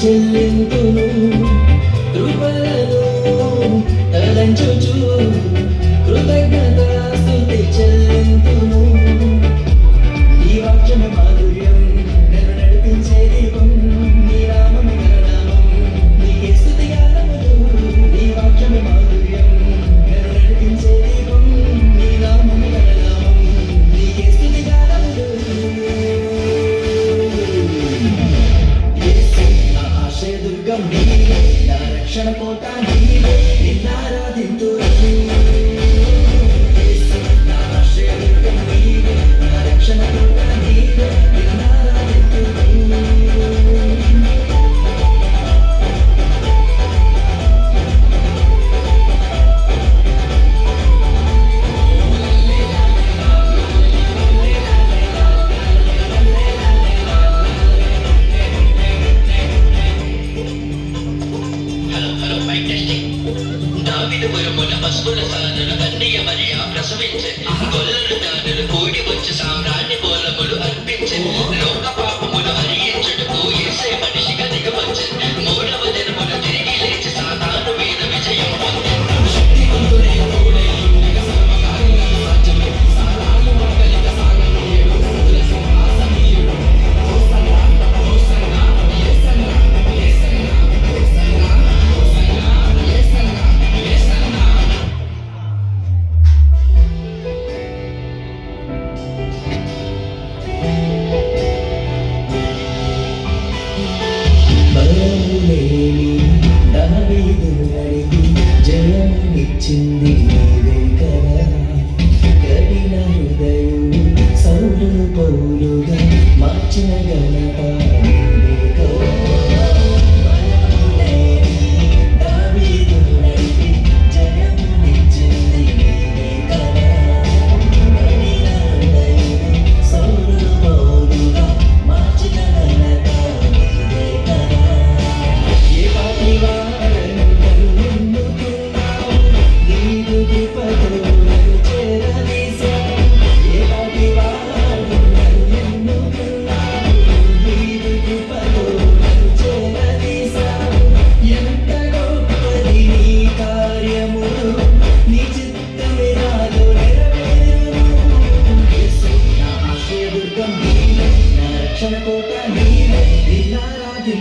చెల్లింపును కృపలను తలంచుచు నీవే నా రక్షణ కోట నీవే నిన్నారాధి அன்புள்ள சகோதரர்கள் கண்ணிய மரியா பிரசவித்து கொல்லப்பட்ட భయము లేని దావీదులడికి జయమునిచ్చింది కదా. కడిన హృదయం సౌలు పౌలుగా మార్చిన గణత కోట నీవే ఇలా రాజు